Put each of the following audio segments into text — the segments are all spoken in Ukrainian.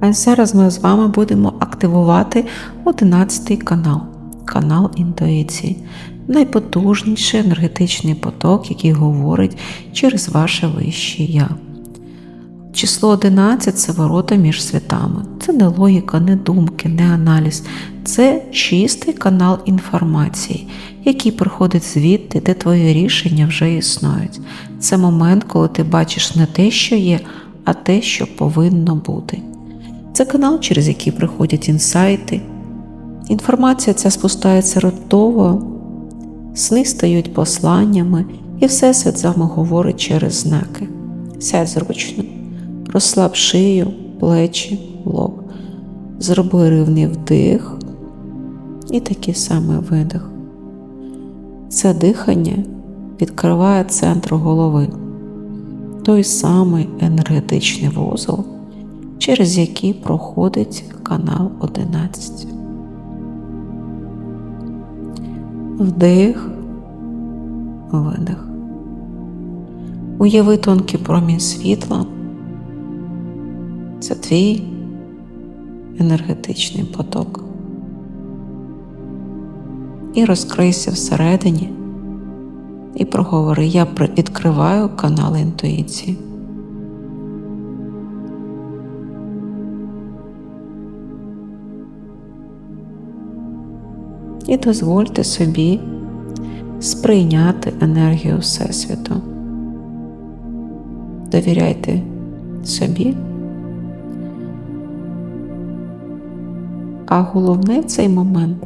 А зараз ми з вами будемо активувати 11 канал, канал інтуїції, найпотужніший енергетичний поток, який говорить через ваше вище я. Число 11 це ворота між світами. Це не логіка, не думки, не аналіз. Це чистий канал інформації, який приходить звідти, де твої рішення вже існують. Це момент, коли ти бачиш не те, що є, а те, що повинно бути. Це канал, через який приходять інсайти. Інформація ця спускається раптово, сни стають посланнями, і Всесвіт з вами говорить через знаки. Сядь зручно, розслаб шию, плечі, лоб. Зроби рівний вдих і такий самий видих. Це дихання відкриває центр голови, той самий енергетичний вузол, через який проходить канал 11. Вдих, видих. Уяви тонкий промінь світла. Це твій енергетичний поток. І розкрийся всередині і проговори, я відкриваю канал інтуїції. І дозвольте собі сприйняти енергію Всесвіту. Довіряйте собі. А головне цей момент,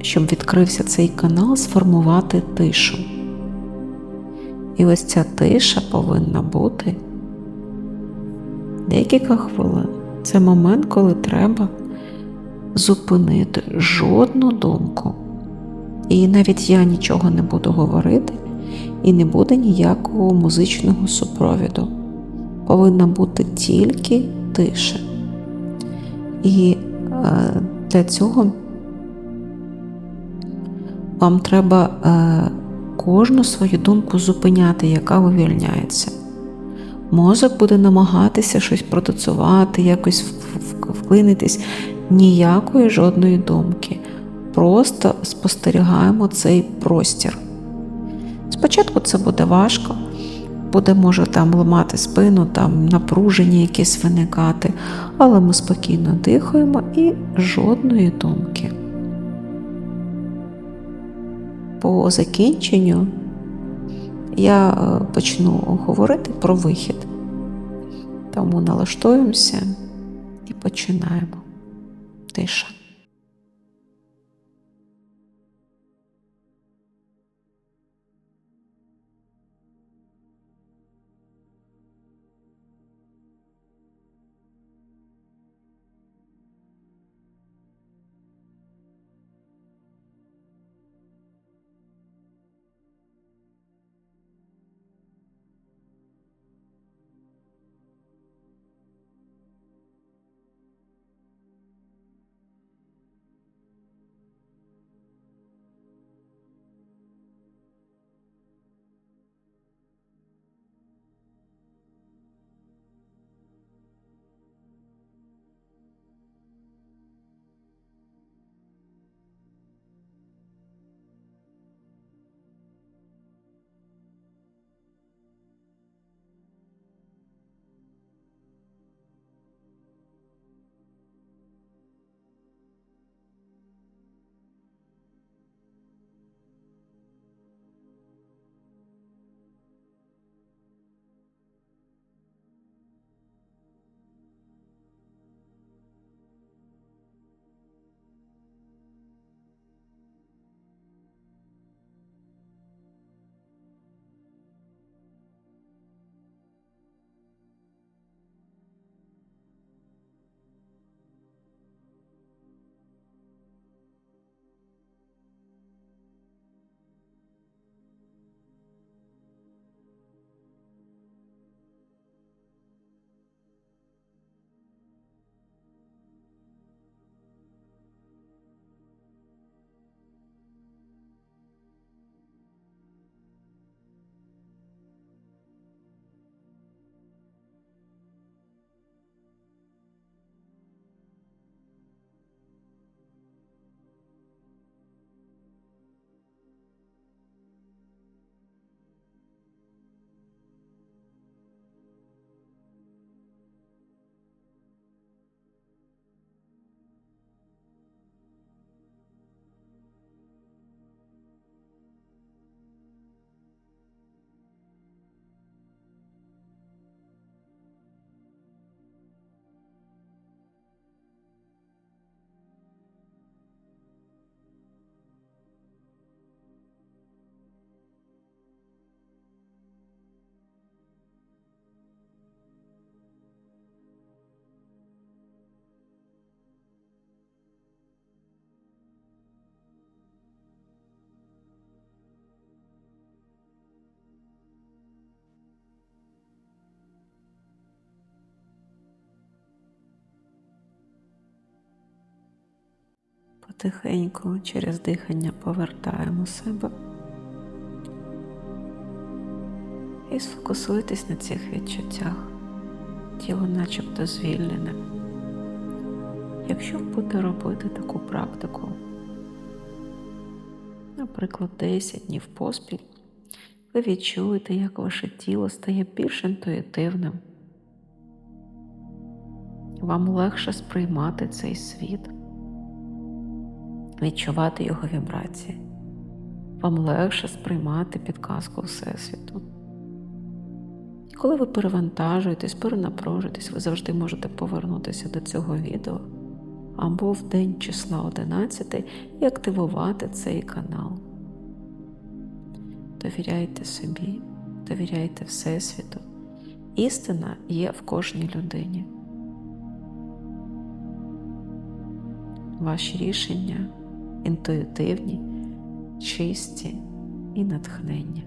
щоб відкрився цей канал, сформувати тишу. І ось ця тиша повинна бути декілька хвилин. Це момент, коли треба зупинити жодну думку. І навіть я нічого не буду говорити, і не буде ніякого музичного супровіду. Повинна бути тільки тиша. І е, для цього вам треба е, кожну свою думку зупиняти, яка вивільняється. Мозок буде намагатися щось продуцувати, якось вклинитись. Ніякої жодної думки. Просто спостерігаємо цей простір. Спочатку це буде важко, буде, може, там ламати спину, там напруження якесь виникати, але ми спокійно дихаємо і жодної думки. По закінченню я е, почну говорити про вихід. Тому налаштуємося і починаємо. Тиша. Потихеньку через дихання повертаємо себе. І сфокусуйтесь на цих відчуттях. Тіло начебто звільнене. Якщо будете робити таку практику, наприклад, 10 днів поспіль, ви відчуєте, як ваше тіло стає більш інтуїтивним. Вам легше сприймати цей світ, відчувати його вібрації. Вам легше сприймати підказку Всесвіту. І коли ви перевантажуєтесь, перенапружуєтесь, ви завжди можете повернутися до цього відео або в день числа 11 і активувати цей канал. Довіряйте собі, довіряйте Всесвіту. Істина є в кожній людині. Ваші рішення інтуїтивні, чисті і натхненні.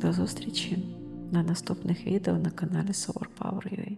До зустрічі на наступних відео на каналі Solar Power UA.